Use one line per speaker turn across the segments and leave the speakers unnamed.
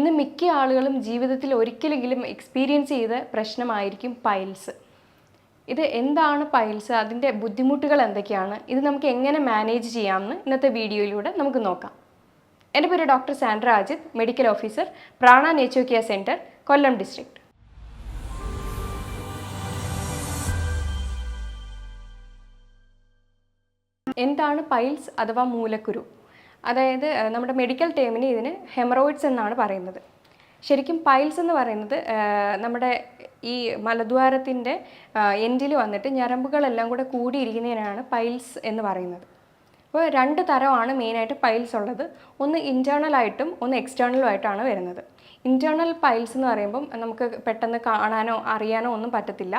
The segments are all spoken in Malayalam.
ഇന്ന് മിക്ക ആളുകളും ജീവിതത്തിൽ ഒരിക്കലെങ്കിലും എക്സ്പീരിയൻസ് ചെയ്ത പ്രശ്നമായിരിക്കും പൈൽസ് ഇത് എന്താണ് പൈൽസ് അതിന്റെ ബുദ്ധിമുട്ടുകൾ എന്തൊക്കെയാണ്? ഇത് നമുക്ക് എങ്ങനെ മാനേജ് ചെയ്യാമെന്ന് ഇന്നത്തെ വീഡിയോയിലൂടെ നമുക്ക് നോക്കാം. എന്റെ പേര് doctor Sandra Ajith medical officer Prana nature care centre Kollam district എന്താണ് പൈൽസ് അഥവാ മൂലക്കുരു? അതായത് നമ്മുടെ മെഡിക്കൽ ടേമിന് ഇതിന് ഹെമറോയിഡ്സ് എന്നാണ് പറയുന്നത്. ശരിക്കും പൈൽസ് എന്ന് പറയുന്നത് നമ്മുടെ ഈ മലദ്വാരത്തിന്റെ എൻഡിൽ വന്നിട്ട് ഞരമ്പുകളെല്ലാം കൂടെ കൂടിയിരിക്കുന്നതിനാണ് പൈൽസ് എന്ന് പറയുന്നത്. അപ്പോൾ രണ്ട് തരമാണ് മെയിനായിട്ട് പൈൽസ് ഉള്ളത്. ഒന്ന് ഇന്റേർണലായിട്ടും ഒന്ന് എക്സ്റ്റേണലും ആയിട്ടാണ് വരുന്നത്. ഇന്റേർണൽ പൈൽസ് എന്ന് പറയുമ്പം നമുക്ക് പെട്ടെന്ന് കാണാനോ അറിയാനോ ഒന്നും പറ്റത്തില്ല.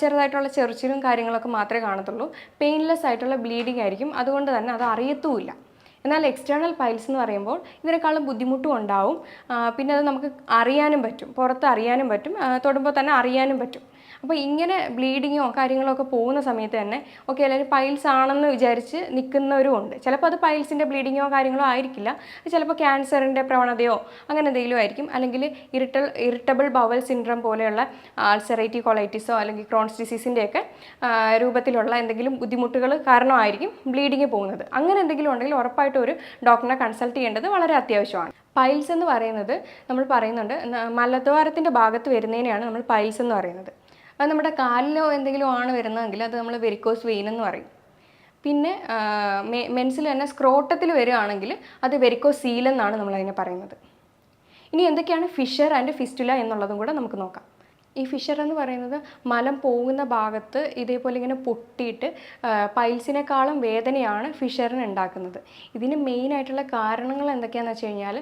ചെറുതായിട്ടുള്ള ചെറിച്ചിലും കാര്യങ്ങളൊക്കെ മാത്രമേ കാണത്തുള്ളൂ. പെയിൻലെസ് ആയിട്ടുള്ള ബ്ലീഡിംഗ് ആയിരിക്കും. അതുകൊണ്ട് തന്നെ അത് അറിയത്തുമില്ല. എന്നാൽ എക്സ്റ്റേണൽ പൈൽസ് എന്ന് പറയുമ്പോൾ ഇതിനേക്കാളും ബുദ്ധിമുട്ടും ഉണ്ടാവും. പിന്നെ അത് നമുക്ക് അറിയാനും പറ്റും പുറത്ത് അറിയാനും പറ്റും തൊടുമ്പോൾ തന്നെ അറിയാനും പറ്റും. അപ്പോൾ ഇങ്ങനെ ബ്ലീഡിങ്ങോ കാര്യങ്ങളോ ഒക്കെ പോകുന്ന സമയത്ത് തന്നെ ഓക്കെ അല്ലെങ്കിൽ പൈൽസ് ആണെന്ന് വിചാരിച്ച് നിൽക്കുന്നവരും ഉണ്ട്. ചിലപ്പോൾ അത് പൈൽസിന്റെ ബ്ലീഡിങ്ങോ കാര്യങ്ങളോ ആയിരിക്കില്ല. ചിലപ്പോൾ ക്യാൻസറിന്റെ പ്രവണതയോ അങ്ങനെ എന്തെങ്കിലും ആയിരിക്കും. അല്ലെങ്കിൽ ഇറിറ്റൽ ഇറിറ്റബിൾ ബവൽ സിൻഡ്രം പോലെയുള്ള ആൾസറേറ്റീവ് കൊളൈറ്റിസോ അല്ലെങ്കിൽ ക്രോൺസ് ഡിസീസിന്റെയൊക്കെ രൂപത്തിലുള്ള എന്തെങ്കിലും ബുദ്ധിമുട്ടുകൾ കാരണമായിരിക്കും ബ്ലീഡിങ് പോകുന്നത്. അങ്ങനെ എന്തെങ്കിലും ഉണ്ടെങ്കിൽ ഉറപ്പായിട്ട് ഒരു ഡോക്ടറിനെ കൺസൾട്ട് ചെയ്യേണ്ടത് വളരെ അത്യാവശ്യമാണ്. പൈൽസ് എന്ന് പറയുന്നത് നമ്മൾ പറയുന്നുണ്ട് മലദ്വാരത്തിന്റെ ഭാഗത്ത് വരുന്നതിനെയാണ് നമ്മൾ പൈൽസ് എന്ന് പറയുന്നത്. അത് നമ്മുടെ കാലിലോ എന്തെങ്കിലും ആണ് വരുന്നതെങ്കിൽ അത് നമ്മൾ വെരിക്കോസ് വെയിൻ എന്ന് പറയും. പിന്നെ മെൻസിൽ തന്നെ സ്ക്രോട്ടത്തിൽ വരികയാണെങ്കിൽ അത് വെരിക്കോസ് സീൽ എന്നാണ് നമ്മൾ അതിനെ പറയുന്നത്. ഇനി എന്തൊക്കെയാണ് ഫിഷർ ആൻഡ് ഫിസ്റ്റുല എന്നുള്ളതും കൂടെ നമുക്ക് നോക്കാം. ഈ ഫിഷർ എന്ന് പറയുന്നത് മലം പോകുന്ന ഭാഗത്ത് ഇതേപോലെ ഇങ്ങനെ പൊട്ടിയിട്ട് പൈൽസിനേക്കാളും വേദനയാണ് ഫിഷറിന് ഉണ്ടാക്കുന്നത്. ഇതിന് മെയിൻ ആയിട്ടുള്ള കാരണങ്ങൾ എന്തൊക്കെയാണെന്ന് വെച്ച് കഴിഞ്ഞാൽ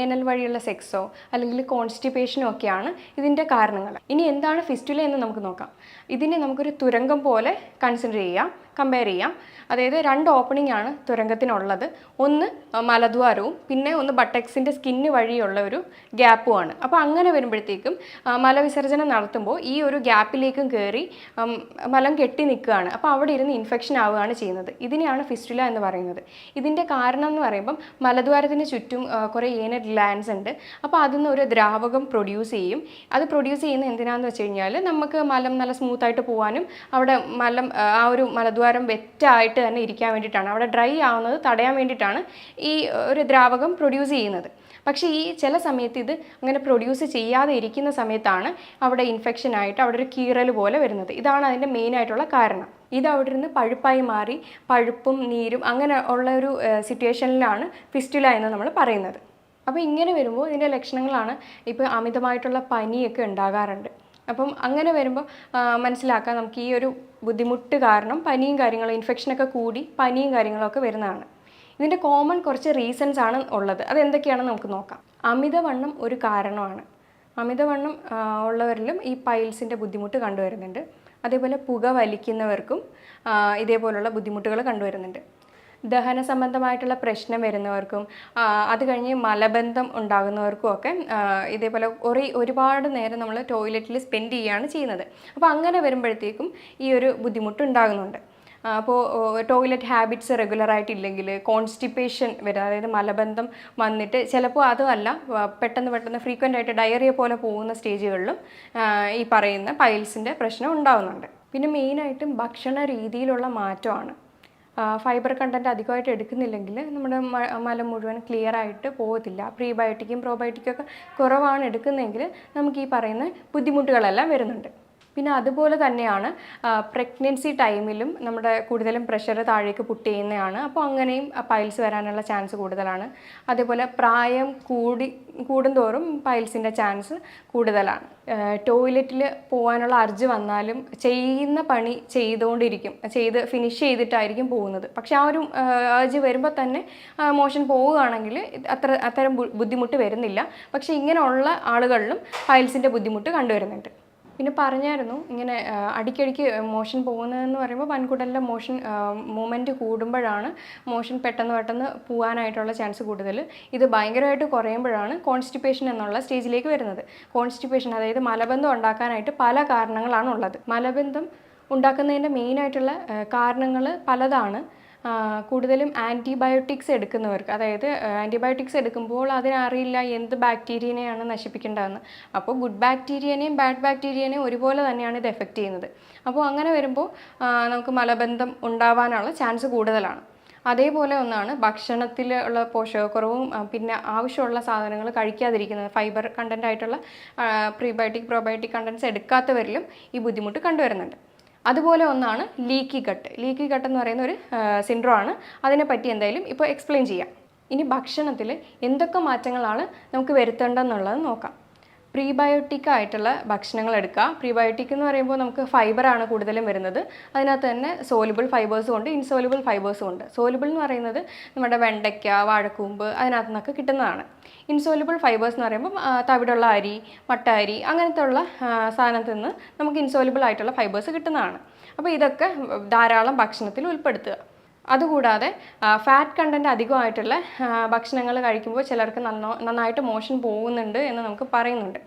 ഏനൽ വഴിയുള്ള സെക്സോ അല്ലെങ്കിൽ കോൺസ്റ്റിപ്പേഷനോ ഒക്കെയാണ് ഇതിന്റെ കാരണങ്ങൾ. ഇനി എന്താണ് ഫിസ്റ്റുല എന്ന് നമുക്ക് നോക്കാം. ഇതിനെ നമുക്കൊരു തുരങ്കം പോലെ കൺസിഡർ ചെയ്യാം. കമ്പയർ ചെയ്യാം. അതായത് രണ്ട് ഓപ്പണിംഗ് ആണ് തുരങ്കത്തിനുള്ളത്. ഒന്ന് മലദ്വാരവും പിന്നെ ഒന്ന് ബട്ടക്സിന്റെ സ്കിന്ന് വഴിയുള്ള ഒരു ഗ്യാപ്പുമാണ് അപ്പോൾ അങ്ങനെ വരുമ്പോഴത്തേക്കും മലവിസർജനം നടത്തുമ്പോൾ ഈ ഒരു ഗ്യാപ്പിലേക്കും കയറി മലം കെട്ടി നിൽക്കുകയാണ്. അപ്പോൾ അവിടെ ഇരുന്ന് ഇൻഫെക്ഷൻ ആവുകയാണ് ചെയ്യുന്നത്. ഇതിനെയാണ് ഫിസ്റ്റുല എന്ന് പറയുന്നത്. ഇതിന്റെ കാരണം എന്ന് പറയുമ്പം മലദ്വാരത്തിന് ചുറ്റും കുറേ ഏന ഗ്ലാൻസ് ഉണ്ട്. അപ്പോൾ അതിൽ നിന്ന് ഒരു ദ്രാവകം പ്രൊഡ്യൂസ് ചെയ്യും. അത് പ്രൊഡ്യൂസ് ചെയ്യുന്ന എന്തിനാന്ന് വെച്ച് കഴിഞ്ഞാൽ നമുക്ക് മലം നല്ല സ്മൂത്തായിട്ട് പോകാനും അവിടെ മലം ആ ഒരു മലദ്വാരം വെറ്റായിട്ട് തന്നെ ഇരിക്കാൻ വേണ്ടിയിട്ടാണ്. അവിടെ ഡ്രൈ ആവുന്നത് തടയാൻ വേണ്ടിയിട്ടാണ് ഈ ഒരു ദ്രാവകം പ്രൊഡ്യൂസ് ചെയ്യുന്നത്. പക്ഷേ ഈ ചില സമയത്ത് ഇത് അങ്ങനെ പ്രൊഡ്യൂസ് ചെയ്യാതെ ഇരിക്കുന്ന സമയത്താണ് അവിടെ ഇൻഫെക്ഷൻ ആയിട്ട് അവിടെ ഒരു കീറൽ പോലെ വരുന്നത്. ഇതാണ് അതിന്റെ മെയിൻ ആയിട്ടുള്ള കാരണം. ഇത് അവിടെ നിന്ന് പഴുപ്പായി മാറി പഴുപ്പും നീരും അങ്ങനെ ഉള്ള ഒരു സിറ്റുവേഷനിലാണ് ഫിസ്റ്റുല എന്ന് നമ്മൾ പറയുന്നത്. അപ്പോൾ ഇങ്ങനെ വരുമ്പോൾ ഇതിന്റെ ലക്ഷണങ്ങളാണ് ഇപ്പോൾ അമിതമായിട്ടുള്ള പനിയൊക്കെ ഉണ്ടാകാറുണ്ട്. അപ്പം അങ്ങനെ വരുമ്പോൾ മനസ്സിലാക്കാം നമുക്ക് ഈ ഒരു ബുദ്ധിമുട്ട് കാരണം പനിയും കാര്യങ്ങളും ഇൻഫെക്ഷനൊക്കെ കൂടി പനിയും കാര്യങ്ങളൊക്കെ വരുന്നതാണ്. ഇതിന്റെ കോമൺ കുറച്ച് റീസൺസ് ആണ് ഉള്ളത്. അതെന്തൊക്കെയാണെന്ന് നമുക്ക് നോക്കാം. അമിതവണ്ണം ഒരു കാരണമാണ്. അമിതവണ്ണം ഉള്ളവരിലും ഈ പൈൽസിന്റെ ബുദ്ധിമുട്ട് കണ്ടുവരുന്നുണ്ട്. അതേപോലെ പുക വലിക്കുന്നവർക്കും ഇതേപോലുള്ള ബുദ്ധിമുട്ടുകൾ കണ്ടുവരുന്നുണ്ട്. ദഹന സംബന്ധമായിട്ടുള്ള പ്രശ്നം വരുന്നവർക്കും അത് കഴിഞ്ഞ് മലബന്ധം ഉണ്ടാകുന്നവർക്കും ഒക്കെ ഇതേപോലെ ഒരു ഒരുപാട് നേരം നമ്മൾ ടോയ്ലറ്റിൽ സ്പെൻഡ് ചെയ്യുകയാണ് ചെയ്യുന്നത്. അപ്പോൾ അങ്ങനെ വരുമ്പോഴത്തേക്കും ഈ ഒരു ബുദ്ധിമുട്ട് ഉണ്ടാകുന്നുണ്ട് അപ്പോൾ ടോയ്ലറ്റ് ഹാബിറ്റ്സ് റെഗുലറായിട്ടില്ലെങ്കിൽ കോൺസ്റ്റിപ്പേഷൻ വരും അതായത് മലബന്ധം വന്നിട്ട് ചിലപ്പോൾ അതുമല്ല പെട്ടെന്ന് പെട്ടെന്ന് ഫ്രീക്വന്റ് ആയിട്ട് ഡയറിയ പോലെ പോകുന്ന സ്റ്റേജുകളിലും ഈ പറയുന്ന പൈൽസിന്റെ പ്രശ്നം ഉണ്ടാകുന്നുണ്ട് പിന്നെ മെയിനായിട്ടും ഭക്ഷണ രീതിയിലുള്ള മാറ്റമാണ്. ഫൈബർ കണ്ടന്റ് അധികമായിട്ട് എടുക്കുന്നില്ലെങ്കിൽ നമ്മുടെ മലം മുഴുവൻ ക്ലിയർ ആയിട്ട് പോകത്തില്ല. പ്രീബയോട്ടിക്കും പ്രോബയോട്ടിക്കും ഒക്കെ കുറവാണ് എടുക്കുന്നതെങ്കിൽ നമുക്ക് ഈ പറയുന്ന ബുദ്ധിമുട്ടുകളെല്ലാം വരുന്നുണ്ട്. പിന്നെ അതുപോലെ തന്നെയാണ് പ്രഗ്നൻസി ടൈമിലും നമ്മുടെ കൂടുതലും പ്രഷർ താഴേക്ക് പുട്ട് ചെയ്യുന്നതാണ്. അപ്പോൾ അങ്ങനെയും പൈൽസ് വരാനുള്ള ചാൻസ് കൂടുതലാണ്. അതേപോലെ പ്രായം കൂടി കൂടുന്തോറും പൈൽസിന്റെ ചാൻസ് കൂടുതലാണ്. ടോയ്ലറ്റിൽ പോകാനുള്ള അർജ് വന്നാലും ചെയ്യുന്ന പണി ചെയ്തുകൊണ്ടിരിക്കും ചെയ്ത് ഫിനിഷ് ചെയ്തിട്ടായിരിക്കും പോകുന്നത്. പക്ഷെ ആ ഒരു അർജ് വരുമ്പോൾ തന്നെ മോഷൻ പോവുകയാണെങ്കിൽ അത്ര അത്തരം ബുദ്ധിമുട്ട് വരുന്നില്ല. പക്ഷേ ഇങ്ങനെയുള്ള ആളുകളിലും പൈൽസിന്റെ ബുദ്ധിമുട്ട് കണ്ടുവരുന്നുണ്ട്. പിന്നെ പറഞ്ഞായിരുന്നു ഇങ്ങനെ അടിക്കടിക്ക് മോഷൻ പോകുന്നതെന്ന് പറയുമ്പോൾ വൻകുടലിലെ മോഷൻ മൂവ്മെന്റ് കൂടുമ്പോഴാണ് മോഷൻ പെട്ടെന്ന് പെട്ടെന്ന് പോകാനായിട്ടുള്ള ചാൻസ് കൂടുതൽ ഇത് ഭയങ്കരമായിട്ട് കുറയുമ്പോഴാണ് കോൺസ്റ്റിപ്പേഷൻ എന്നുള്ള സ്റ്റേജിലേക്ക് വരുന്നത്. കോൺസ്റ്റിപ്പേഷൻ അതായത് മലബന്ധം ഉണ്ടാക്കാനായിട്ട് പല കാരണങ്ങളാണ് ഉള്ളത് മലബന്ധം ഉണ്ടാക്കുന്നതിന്റെ മെയിനായിട്ടുള്ള കാരണങ്ങൾ പലതാണ്. കൂടുതലും ആന്റിബയോട്ടിക്സ് എടുക്കുന്നവർക്ക്. അതായത് ആന്റിബയോട്ടിക്സ് എടുക്കുമ്പോൾ അതിനറിയില്ല എന്ത് ബാക്ടീരിയനെയാണ് നശിപ്പിക്കേണ്ടതെന്ന്. അപ്പോൾ ഗുഡ് ബാക്ടീരിയനെയും ബാഡ് ബാക്ടീരിയനെയും ഒരുപോലെ തന്നെയാണ് ഇത് എഫക്റ്റ് ചെയ്യുന്നത്. അപ്പോൾ അങ്ങനെ വരുമ്പോൾ നമുക്ക് മലബന്ധം ഉണ്ടാവാനുള്ള ചാൻസ് കൂടുതലാണ്. അതേപോലെ ഒന്നാണ് ഭക്ഷണത്തിൽ ഉള്ള പോഷകക്കുറവും പിന്നെ ആവശ്യമുള്ള സാധനങ്ങൾ കഴിക്കാതിരിക്കുന്നത്. ഫൈബർ കണ്ടന്റ് ആയിട്ടുള്ള പ്രീബയോട്ടിക് പ്രോബയോട്ടിക് കണ്ടൻസ് എടുക്കാത്തവരിലും ഈ ബുദ്ധിമുട്ട് കണ്ടുവരുന്നുണ്ട്. അതുപോലെ ഒന്നാണ് ലീക്കി കട്ട്. ലീക്കി കട്ട് എന്ന് പറയുന്ന ഒരു സിൻഡ്രോ ആണ് അതിനെപ്പറ്റി എന്തായാലും ഇപ്പോൾ എക്സ്പ്ലെയിൻ ചെയ്യാം. ഇനി ഭക്ഷണത്തിൽ എന്തൊക്കെ മാറ്റങ്ങളാണ് നമുക്ക് വരുത്തേണ്ടതെന്നുള്ളത് നോക്കാം. പ്രീബയോട്ടിക് ആയിട്ടുള്ള ഭക്ഷണങ്ങൾ എടുക്കുക. പ്രീബയോട്ടിക് എന്ന് പറയുമ്പോൾ നമുക്ക് ഫൈബറാണ് കൂടുതലും വരുന്നത്. അതിനകത്ത് തന്നെ സോലുബിൾ ഫൈബേഴ്സും ഉണ്ട് ഇൻസോലുബിൾ ഫൈബേഴ്സും ഉണ്ട്. സോലുബിൾ എന്ന് പറയുന്നത് നമ്മുടെ വെണ്ടയ്ക്ക വാഴക്കൂമ്പ് അതിനകത്ത് നിന്നൊക്കെ കിട്ടുന്നതാണ്. ഇൻസോലുബിൾ ഫൈബേഴ്സ് എന്ന് പറയുമ്പോൾ തവിടുള്ള അരി മട്ട അരി അങ്ങനത്തെ ഉള്ള സാധനത്തിൽ നിന്ന് നമുക്ക് ഇൻസോലുബിൾ ആയിട്ടുള്ള ഫൈബേഴ്സ് കിട്ടുന്നതാണ്. അപ്പോൾ ഇതൊക്കെ ധാരാളം ഭക്ഷണത്തിൽ ഉൾപ്പെടുത്തുക. അതുകൂടാതെ ഫാറ്റ് കണ്ടന്റ് അധികമായിട്ടുള്ള ഭക്ഷണങ്ങൾ കഴിക്കുമ്പോൾ ചിലർക്ക് നന്നോ നന്നായിട്ട് മോഷൻ പോകുന്നുണ്ട് എന്ന് നമുക്ക് പറയുന്നുണ്ട്.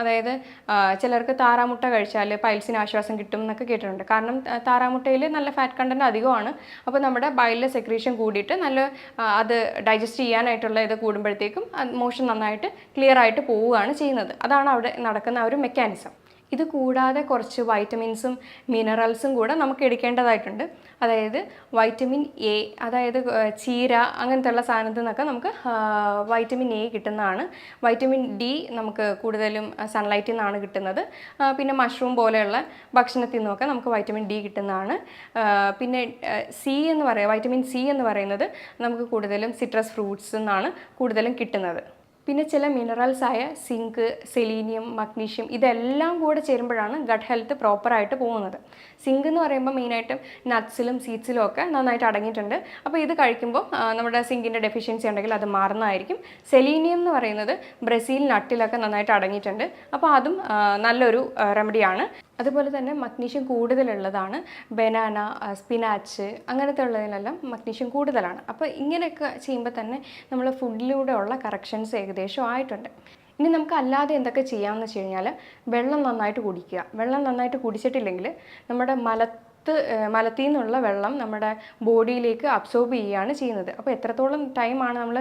അതായത് ചിലർക്ക് താറാമുട്ട കഴിച്ചാൽ പൈൽസിന് ആശ്വാസം കിട്ടും എന്നൊക്കെ കേട്ടിട്ടുണ്ട്. കാരണം താറാമുട്ടയിൽ നല്ല ഫാറ്റ് കണ്ടന്റ് അധികമാണ്. അപ്പോൾ നമ്മുടെ ബയലിലെ സെക്രീഷൻ കൂടിയിട്ട് നല്ല അത് ഡൈജസ്റ്റ് ചെയ്യാനായിട്ടുള്ള ഇത് കൂടുമ്പോഴത്തേക്കും മോഷൻ നന്നായിട്ട് ക്ലിയർ ആയിട്ട് പോവുകയാണ് ചെയ്യുന്നത്. അതാണ് അവിടെ നടക്കുന്ന ഒരു മെക്കാനിസം ഇത് കൂടാതെ കുറച്ച് വൈറ്റമിൻസും മിനറൽസും കൂടെ നമുക്ക് എടുക്കേണ്ടതായിട്ടുണ്ട്. അതായത് വൈറ്റമിൻ എ അതായത് ചീര അങ്ങനത്തെ ഉള്ള സാധനത്തിൽ നിന്നൊക്കെ നമുക്ക് വൈറ്റമിൻ എ കിട്ടുന്നതാണ്. വൈറ്റമിൻ ഡി നമുക്ക് കൂടുതലും സൺലൈറ്റിൽ നിന്നാണ് കിട്ടുന്നത്. പിന്നെ മഷ്റൂം പോലെയുള്ള ഭക്ഷണത്തിൽ നിന്നൊക്കെ നമുക്ക് വൈറ്റമിൻ ഡി കിട്ടുന്നതാണ്. പിന്നെ സി എന്ന് പറയുക വൈറ്റമിൻ സി എന്ന് പറയുന്നത് നമുക്ക് കൂടുതലും സിട്രസ് ഫ്രൂട്ട്സ് നിന്നാണ് കൂടുതലും കിട്ടുന്നത്. പിന്നെ ചില മിനറൽസ് ആയ സിങ്ക് സെലീനിയം മഗ്നീഷ്യം ഇതെല്ലാം കൂടെ ചേരുമ്പോഴാണ് ഗട്ട് ഹെൽത്ത് പ്രോപ്പറായിട്ട് പോകുന്നത്. സിങ്ക് എന്ന് പറയുമ്പോൾ മെയിനായിട്ടും നട്ട്സിലും സീഡ്സിലും ഒക്കെ നന്നായിട്ട് അടങ്ങിയിട്ടുണ്ട്. അപ്പോൾ ഇത് കഴിക്കുമ്പോൾ നമ്മുടെ സിങ്കിന്റെ ഡെഫിഷ്യൻസി ഉണ്ടെങ്കിൽ അത് മാറുന്നതായിരിക്കും. സെലീനിയം എന്ന് പറയുന്നത് ബ്രസീൽ നട്ടിലൊക്കെ നന്നായിട്ട് അടങ്ങിയിട്ടുണ്ട്. അപ്പോൾ അതും നല്ലൊരു റെമഡിയാണ് അതുപോലെ തന്നെ മഗ്നീഷ്യം കൂടുതലുള്ളതാണ്. ബനാന സ്പിനാച്ച് അങ്ങനത്തെ ഉള്ളതിലെല്ലാം മഗ്നീഷ്യം കൂടുതലാണ്. അപ്പോൾ ഇങ്ങനെയൊക്കെ ചെയ്യുമ്പോൾ തന്നെ നമ്മൾ ഫുഡിലൂടെ ഉള്ള കറക്ഷൻസ് ഏകദേശം ആയിട്ടുണ്ട്. ഇനി നമുക്ക് അല്ലാതെ എന്തൊക്കെ ചെയ്യാമെന്ന് വെച്ച് കഴിഞ്ഞാൽ വെള്ളം നന്നായിട്ട് കുടിക്കുക. വെള്ളം നന്നായിട്ട് കുടിച്ചിട്ടില്ലെങ്കിൽ നമ്മുടെ മലത്ത് മലത്തിൽ നിന്നുള്ള വെള്ളം നമ്മുടെ ബോഡിയിലേക്ക് അബ്സോർബ് ചെയ്യുകയാണ് ചെയ്യുന്നത്. അപ്പോൾ എത്രത്തോളം ടൈമാണ് നമ്മൾ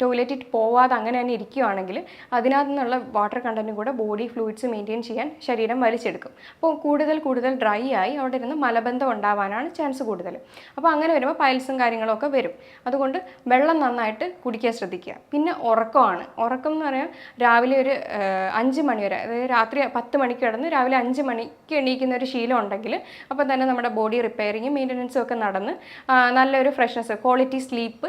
ടോയ്ലറ്റിൽ പോവാതെ അങ്ങനെ തന്നെ ഇരിക്കുകയാണെങ്കിൽ അതിനകത്ത് നിന്നുള്ള വാട്ടർ കണ്ടന്റും കൂടെ ബോഡി ഫ്ലൂയിഡ്സ് മെയിന്റെയിൻ ചെയ്യാൻ ശരീരം വലിച്ചെടുക്കും. അപ്പോൾ കൂടുതൽ കൂടുതൽ ഡ്രൈ ആയി അവിടെ ഇരുന്ന് മലബന്ധം ഉണ്ടാവാനാണ് ചാൻസ് കൂടുതൽ. അപ്പോൾ അങ്ങനെ വരുമ്പോൾ പൈൽസും കാര്യങ്ങളൊക്കെ വരും. അതുകൊണ്ട് വെള്ളം നന്നായിട്ട് കുടിക്കാൻ ശ്രദ്ധിക്കുക. പിന്നെ ഉറക്കമാണ്. ഉറക്കം എന്ന് പറയാൻ രാവിലെ ഒരു അഞ്ച് മണി വരെ അതായത് രാത്രി പത്ത് മണിക്ക് കിടന്ന് രാവിലെ അഞ്ച് മണിക്ക് എണീക്കുന്ന ഒരു ശീലം ഉണ്ടെങ്കിൽ അപ്പോൾ തന്നെ നമ്മുടെ ബോഡി റിപ്പയറിങ്ങും മെയിന്റനൻസും ഒക്കെ നടന്ന് നല്ലൊരു ഫ്രഷ്നെസ് ക്വാളിറ്റി സ്ലീപ്പ്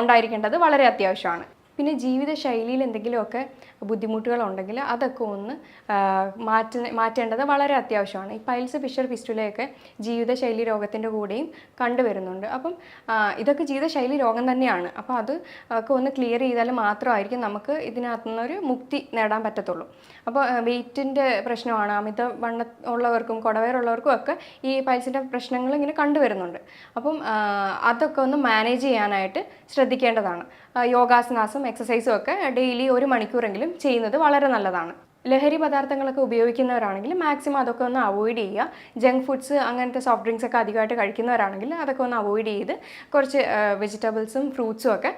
ഉണ്ടായിരിക്കേണ്ടത് വളരെ അത്യാവശ്യമാണ്. പിന്നെ ജീവിതശൈലിയിൽ എന്തെങ്കിലുമൊക്കെ ബുദ്ധിമുട്ടുകളുണ്ടെങ്കിൽ അതൊക്കെ ഒന്ന് മാറ്റ മാറ്റേണ്ടത് വളരെ അത്യാവശ്യമാണ്. ഈ പൈൽസ് ഫിഷർ ഫിസ്റ്റുലയൊക്കെ ജീവിതശൈലി രോഗത്തിന്റെ കൂടെയും കണ്ടുവരുന്നുണ്ട്. അപ്പം ഇതൊക്കെ ജീവിതശൈലി രോഗം തന്നെയാണ്. അപ്പോൾ അത് ഒക്കെ ഒന്ന് ക്ലിയർ ചെയ്താൽ മാത്രമായിരിക്കും നമുക്ക് ഇതിനകത്തു നിന്നൊരു മുക്തി നേടാൻ പറ്റത്തുള്ളൂ. അപ്പോൾ വെയിറ്റിന്റെ പ്രശ്നമാണ് അമിത വണ്ണ ഉള്ളവർക്കും കുടവയറുള്ളവർക്കും ഒക്കെ ഈ പൈൽസിന്റെ പ്രശ്നങ്ങൾ ഇങ്ങനെ കണ്ടുവരുന്നുണ്ട്. അപ്പം അതൊക്കെ ഒന്ന് മാനേജ് ചെയ്യാനായിട്ട് ശ്രദ്ധിക്കേണ്ടതാണ്. ആ, യോഗാസനാസും എക്സസൈസും ഒക്കെ ഡെയിലി ഒരു മണിക്കൂറെങ്കിലും ചെയ്യുന്നത് വളരെ നല്ലതാണ്. ലഹരി പദാർത്ഥങ്ങളൊക്കെ ഉപയോഗിക്കുന്നവരാണെങ്കിൽ മാക്സിമം അതൊക്കെ ഒന്ന് അവോയ്ഡ് ചെയ്യുക. ജങ്ക് ഫുഡ്സ് അങ്ങനത്തെ സോഫ്റ്റ് ഡ്രിങ്ക്സ് ഒക്കെ അധികമായിട്ട് കഴിക്കുന്നവരാണെങ്കിൽ അതൊക്കെ ഒന്ന് അവോയ്ഡ് ചെയ്ത് കുറച്ച് വെജിറ്റബിൾസും ഫ്രൂട്ട്സും ഒക്കെ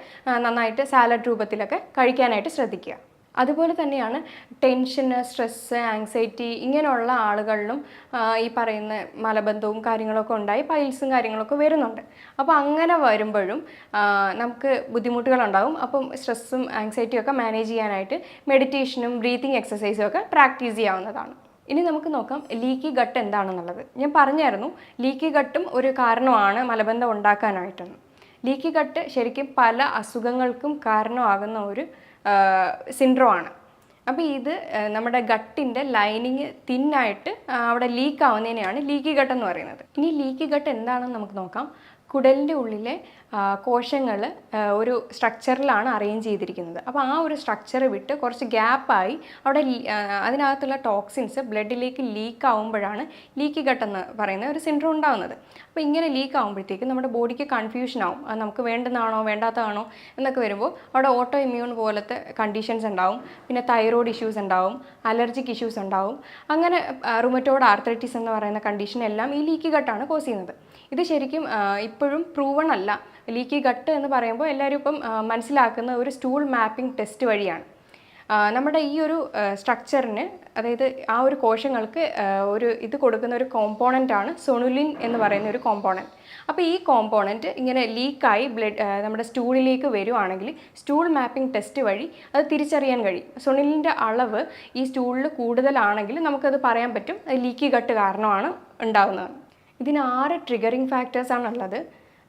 നന്നായിട്ട് സാലഡ് രൂപത്തിലൊക്കെ കഴിക്കാനായിട്ട് ശ്രദ്ധിക്കുക. അതുപോലെ തന്നെയാണ് ടെൻഷന് സ്ട്രെസ്സ് ആങ്സൈറ്റി ഇങ്ങനെയുള്ള ആളുകളിലും ഈ പറയുന്ന മലബന്ധവും കാര്യങ്ങളൊക്കെ ഉണ്ടായി പൈൽസും കാര്യങ്ങളൊക്കെ വരുന്നുണ്ട്. അപ്പോൾ അങ്ങനെ വരുമ്പോഴും നമുക്ക് ബുദ്ധിമുട്ടുകളുണ്ടാവും. അപ്പം സ്ട്രെസ്സും ആങ്സൈറ്റിയും ഒക്കെ മാനേജ് ചെയ്യാനായിട്ട് മെഡിറ്റേഷനും ബ്രീത്തിങ് എക്സസൈസും ഒക്കെ പ്രാക്ടീസ് ചെയ്യാവുന്നതാണ്. ഇനി നമുക്ക് നോക്കാം ലീക്കി ഗട്ട് എന്താണെന്നുള്ളത്. ഞാൻ പറഞ്ഞായിരുന്നു ലീക്കി ഗട്ടും ഒരു കാരണമാണ് മലബന്ധം ഉണ്ടാക്കാനായിട്ടെന്ന്. ലീക്കി ഗട്ട് ശരിക്കും പല അസുഖങ്ങൾക്കും കാരണമാകുന്ന ഒരു സിൻഡ്രോ ആണ്. അപ്പോൾ ഇത് നമ്മുടെ ഗട്ടിന്റെ ലൈനിങ് തിന്നായിട്ട് അവിടെ ലീക്ക് ആവുന്നതിനെയാണ് ലീക്കി ഗട്ട് എന്ന് പറയുന്നത്. ഇനി ലീക്കി ഗട്ട് എന്താണെന്ന് നമുക്ക് നോക്കാം. കുടലിന്റെ ഉള്ളിലെ കോശങ്ങൾ ഒരു സ്ട്രക്ചറിലാണ് അറേഞ്ച് ചെയ്തിരിക്കുന്നത്. അപ്പോൾ ആ ഒരു സ്ട്രക്ചർ വിട്ട് കുറച്ച് ഗ്യാപ്പായി അവിടെ അതിനകത്തുള്ള ടോക്സിൻസ് ബ്ലഡിലേക്ക് ലീക്ക് ആവുമ്പോഴാണ് ലീക്കി ഗട്ട് എന്ന് പറയുന്ന ഒരു സിൻഡ്രോം ഉണ്ടാകുന്നത് അപ്പോൾ ഇങ്ങനെ ലീക്ക് ആകുമ്പോഴത്തേക്കും നമ്മുടെ ബോഡിക്ക് കൺഫ്യൂഷൻ ആവും. അത് നമുക്ക് വേണ്ടുന്നതാണോ വേണ്ടാത്തതാണോ എന്നൊക്കെ വരുമ്പോൾ അവിടെ ഓട്ടോ ഇമ്മ്യൂൺ പോലത്തെ കണ്ടീഷൻസ് ഉണ്ടാവും. പിന്നെ തൈറോയ്ഡ് ഇഷ്യൂസ് ഉണ്ടാവും അലർജിക് ഇഷ്യൂസ് ഉണ്ടാവും. അങ്ങനെ റുമറ്റോഡ് ആർത്രൈറ്റിസ് എന്ന് പറയുന്ന കണ്ടീഷൻ എല്ലാം ഈ ലീക്കി ഘട്ടാണ് കോസ് ചെയ്യുന്നത്. ഇത് ശരിക്കും ഇപ്പോഴും പ്രൂവൺ അല്ല. ലീക്കി ഗട്ട് എന്ന് പറയുമ്പോൾ എല്ലാവരും ഇപ്പം മനസ്സിലാക്കുന്ന ഒരു സ്റ്റൂൾ മാപ്പിംഗ് ടെസ്റ്റ് വഴിയാണ്. നമ്മുടെ ഈ ഒരു സ്ട്രക്ചറിന് അതായത് ആ ഒരു കോശങ്ങൾക്ക് ഒരു ഇത് കൊടുക്കുന്ന ഒരു കോമ്പോണന്റ് ആണ് സൊണുലിൻ എന്ന് പറയുന്ന ഒരു കോമ്പോണന്റ് അപ്പോൾ ഈ കോമ്പോണന്റ് ഇങ്ങനെ ലീക്കായി ബ്ലഡ് നമ്മുടെ സ്റ്റൂളിലേക്ക് വരുവാണെങ്കിൽ സ്റ്റൂൾ മാപ്പിംഗ് ടെസ്റ്റ് വഴി അത് തിരിച്ചറിയാൻ കഴിയും. സൊണുലിന്റെ അളവ് ഈ സ്റ്റൂളിൽ കൂടുതലാണെങ്കിൽ നമുക്കത് പറയാൻ പറ്റും ലീക്കി ഗട്ട് കാരണമാണ് ഉണ്ടാകുന്നത് ഇതിന് ആറ് ട്രിഗറിങ് ഫാക്ടേഴ്സ് ആണുള്ളത്.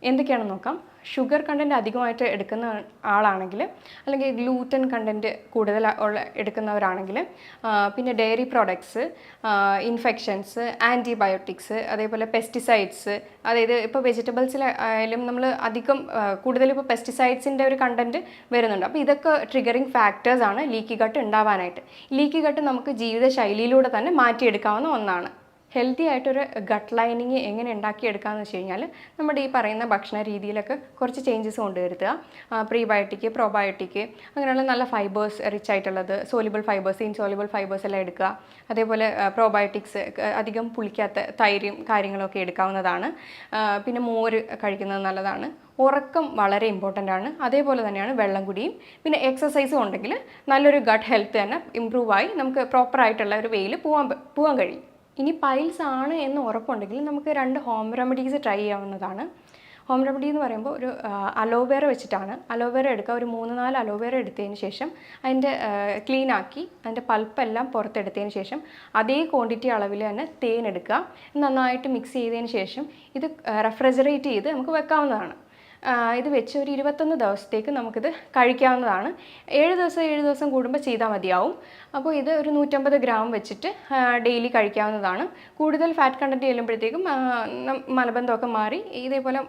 എന്തൊക്കെയാണെന്ന് നോക്കാം? ഷുഗർ കണ്ടന്റ് അധികമായിട്ട് എടുക്കുന്ന ആളാണെങ്കിൽ അല്ലെങ്കിൽ ഗ്ലൂറ്റൻ കണ്ടന്റ് കൂടുതൽ ഉള്ള എടുക്കുന്നവരാണെങ്കിൽ പിന്നെ ഡയറി പ്രോഡക്ട്സ് ഇൻഫെക്ഷൻസ് ആന്റിബയോട്ടിക്സ് അതേപോലെ പെസ്റ്റിസൈഡ്സ് അതായത് ഇപ്പോൾ വെജിറ്റബിൾസിൽ ആയാലും നമ്മൾ അധികം കൂടുതൽ ഇപ്പോൾ പെസ്റ്റിസൈഡ്സിന്റെ ഒരു കണ്ടന്റ് വരുന്നുണ്ട്. അപ്പോൾ ഇതൊക്കെ ട്രിഗറിങ് ഫാക്ടേഴ്സാണ് ലീക്കി ഗട്ട് ഉണ്ടാവാനായിട്ട്. ലീക്കി ഗട്ട് നമുക്ക് ജീവിതശൈലിയിലൂടെ തന്നെ മാറ്റിയെടുക്കാവുന്ന ഒന്നാണ്. ഹെൽത്തി ആയിട്ടൊരു ഗട്ട് ലൈനിങ് എങ്ങനെ ഉണ്ടാക്കിയെടുക്കാമെന്ന് വെച്ച് കഴിഞ്ഞാൽ നമ്മുടെ ഈ പറയുന്ന ഭക്ഷണ രീതിയിലൊക്കെ കുറച്ച് ചേഞ്ചസ് കൊണ്ടുവരുത്തുക. പ്രീബയോട്ടിക് പ്രോബയോട്ടിക് അങ്ങനെയുള്ള നല്ല ഫൈബേഴ്സ് റിച്ച് ആയിട്ടുള്ളത് സോലിബിൾ ഫൈബേഴ്സ് ഇൻസോലിബിൾ ഫൈബേഴ്സ് എല്ലാം എടുക്കുക. അതേപോലെ പ്രോബയോട്ടിക്സ് അധികം പുളിക്കാത്ത തൈരും കാര്യങ്ങളൊക്കെ എടുക്കാവുന്നതാണ്. പിന്നെ മോര് കഴിക്കുന്നത് നല്ലതാണ്. ഉറക്കം വളരെ ഇമ്പോർട്ടന്റ് ആണ്. അതേപോലെ തന്നെയാണ് വെള്ളം കുടിയും. പിന്നെ എക്സസൈസും ഉണ്ടെങ്കിൽ നല്ലൊരു ഗട്ട് ഹെൽത്ത് തന്നെ ഇമ്പ്രൂവ് ആയി നമുക്ക് പ്രോപ്പറായിട്ടുള്ള ഒരു വേയിൽ പോകാൻ പോകാൻ കഴിയും. ഇനി പൈൽസ് ആണ് എന്ന് ഉറപ്പുണ്ടെങ്കിൽ നമുക്ക് രണ്ട് ഹോം റെമഡീസ് ട്രൈ ചെയ്യാവുന്നതാണ്. ഹോം റെമഡി എന്ന് പറയുമ്പോൾ ഒരു അലോവേറ വെച്ചിട്ടാണ്. അലോവേറ എടുക്കുക. ഒരു മൂന്ന് നാല് അലോവേറ എടുത്തതിന് ശേഷം അതിന്റെ ക്ലീൻ ആക്കി അതിന്റെ പൾപ്പെല്ലാം പുറത്തെടുത്തതിന് ശേഷം അതേ ക്വാണ്ടിറ്റി അളവിൽ തന്നെ തേൻ എടുക്കുക. നന്നായിട്ട് മിക്സ് ചെയ്തതിന് ശേഷം ഇത് റെഫ്രിജറേറ്റ് ചെയ്ത് നമുക്ക് വെക്കാവുന്നതാണ്. ഇത് വെച്ച് ഒരു ഇരുപത്തൊന്ന് ദിവസത്തേക്ക് നമുക്കിത് കഴിക്കാവുന്നതാണ്. ഏഴ് ദിവസം ഏഴ് ദിവസം കൂടുമ്പോൾ ചെയ്താൽ മതിയാവും. അപ്പോൾ ഇത് ഒരു നൂറ്റമ്പത് ഗ്രാം വെച്ചിട്ട് ഡെയിലി കഴിക്കാവുന്നതാണ്. കൂടുതൽ ഫാറ്റ് കണ്ടന്റ് ചെല്ലുമ്പോഴത്തേക്കും മലബന്ധമൊക്കെ മാറി ഇതേപോലെ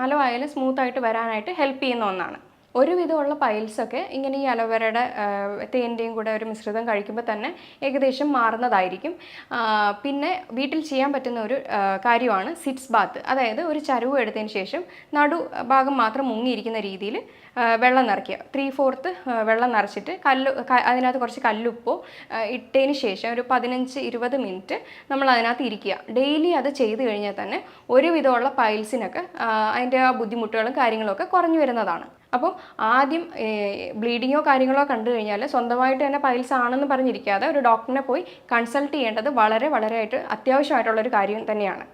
മലമായാലും സ്മൂത്തായിട്ട് വരാനായിട്ട് ഹെൽപ്പ് ചെയ്യുന്ന ഒന്നാണ്. ഒരുവിധമുള്ള പൈൽസൊക്കെ ഇങ്ങനെ ഈ അലോവേരയുടെ തേന്റെയും കൂടെ ഒരു മിശ്രിതം കഴിക്കുമ്പോൾ തന്നെ ഏകദേശം മാറുന്നതായിരിക്കും. പിന്നെ വീട്ടിൽ ചെയ്യാൻ പറ്റുന്ന ഒരു കാര്യമാണ് സിറ്റ്സ് ബാത്ത്. അതായത് ഒരു ചരുവ് എടുത്തതിന് ശേഷം നടു ഭാഗം മാത്രം മുങ്ങിയിരിക്കുന്ന രീതിയിൽ വെള്ളം നിറയ്ക്കുക. ത്രീ ഫോർത്ത് വെള്ളം നിറച്ചിട്ട് കല്ല് അതിനകത്ത് കുറച്ച് കല്ലുപ്പോ ഇട്ടതിന് ശേഷം ഒരു പതിനഞ്ച് ഇരുപത് മിനിറ്റ് നമ്മൾ അതിനകത്ത് ഇരിക്കുക. ഡെയിലി അത് ചെയ്ത് കഴിഞ്ഞാൽ തന്നെ ഒരുവിധമുള്ള പൈൽസിനൊക്കെ അതിന്റെ ആ ബുദ്ധിമുട്ടുകളും കാര്യങ്ങളൊക്കെ കുറഞ്ഞു വരുന്നതാണ്. അപ്പോൾ ആദ്യം ബ്ലീഡിങ്ങോ കാര്യങ്ങളോ കണ്ടു കഴിഞ്ഞാൽ സ്വന്തമായിട്ട് തന്നെ പൈൽസ് ആണെന്ന് പറഞ്ഞിരിക്കാതെ ഒരു ഡോക്ടറിനെ പോയി കൺസൾട്ട് ചെയ്യേണ്ടത് വളരെ വളരെ ആയിട്ട് അത്യാവശ്യമായിട്ടുള്ള ഒരു കാര്യം തന്നെയാണ്.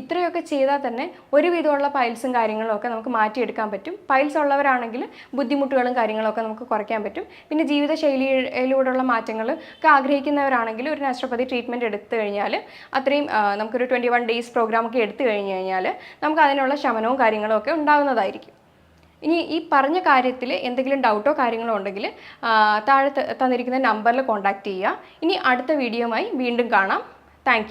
ഇത്രയൊക്കെ ചെയ്താൽ തന്നെ ഒരുവിധമുള്ള പൈൽസും കാര്യങ്ങളും ഒക്കെ നമുക്ക് മാറ്റിയെടുക്കാൻ പറ്റും. പൈൽസ് ഉള്ളവരാണെങ്കിൽ ബുദ്ധിമുട്ടുകളും കാര്യങ്ങളൊക്കെ നമുക്ക് കുറയ്ക്കാൻ പറ്റും. പിന്നെ ജീവിതശൈലിയിലൂടെയുള്ള മാറ്റങ്ങൾ ഒക്കെ ആഗ്രഹിക്കുന്നവരാണെങ്കിൽ ഒരു നാച്ചുറോപ്പതി ട്രീറ്റ്മെന്റ് എടുത്തു കഴിഞ്ഞാൽ അത്രയും നമുക്കൊരു ട്വന്റി വൺ ഡേയ്സ് പ്രോഗ്രാമൊക്കെ എടുത്തു കഴിഞ്ഞ് കഴിഞ്ഞാൽ നമുക്ക് അതിനുള്ള ശമനവും കാര്യങ്ങളും ഒക്കെ ഉണ്ടാകുന്നതായിരിക്കും ഇനി ഈ പറഞ്ഞ കാര്യത്തിൽ എന്തെങ്കിലും ഡൗട്ടോ കാര്യങ്ങളോ ഉണ്ടെങ്കിൽ താഴെ തന്നിരിക്കുന്ന നമ്പറിൽ കോൺടാക്റ്റ് ചെയ്യുക. ഇനി അടുത്ത വീഡിയോയുമായി വീണ്ടും കാണാം. താങ്ക്